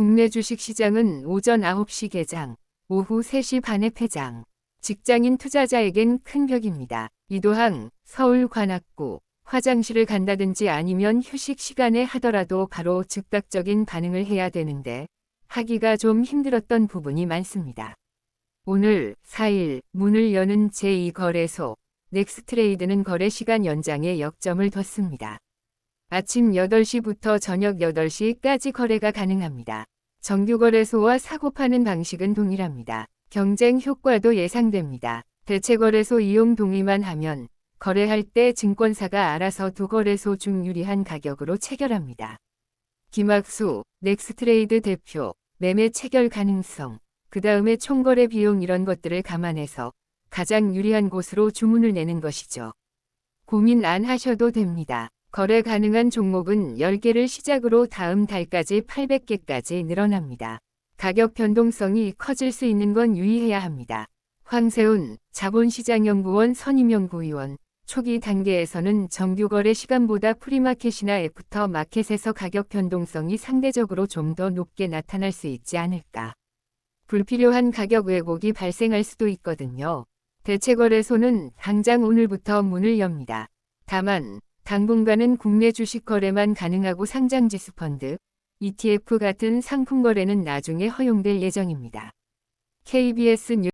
국내 주식시장은 오전 9시 개장, 오후 3시 반에 폐장. 직장인 투자자에겐 큰 벽입니다. 이도항, 서울 관악구, 화장실을 간다든지 아니면 휴식 시간에 하더라도 바로 즉각적인 반응을 해야 되는데 하기가 좀 힘들었던 부분이 많습니다. 오늘 4일 문을 여는 제2거래소 넥스트레이드는 거래 시간 연장에 역점을 뒀습니다. 아침 8시부터 저녁 8시까지 거래가 가능합니다. 정규거래소와 사고 파는 방식은 동일합니다. 경쟁 효과도 예상됩니다. 대체거래소 이용 동의만 하면 거래할 때 증권사가 알아서 두 거래소 중 유리한 가격으로 체결합니다. 김학수, 넥스트레이드 대표, 매매 체결 가능성, 그 다음에 총거래 비용 이런 것들을 감안해서 가장 유리한 곳으로 주문을 내는 것이죠. 고민 안 하셔도 됩니다. 거래 가능한 종목은 10개를 시작으로 다음 달까지 800개까지 늘어납니다. 가격 변동성이 커질 수 있는 건 유의해야 합니다. 황세훈 자본시장연구원 선임연구위원 초기 단계에서는 정규 거래 시간보다 프리마켓이나 애프터 마켓에서 가격 변동성이 상대적으로 좀 더 높게 나타날 수 있지 않을까. 불필요한 가격 왜곡이 발생할 수도 있거든요. 대체거래소는 당장 오늘부터 문을 엽니다. 다만 당분간은 국내 주식 거래만 가능하고 상장 지수 펀드, ETF 같은 상품 거래는 나중에 허용될 예정입니다. KBS 뉴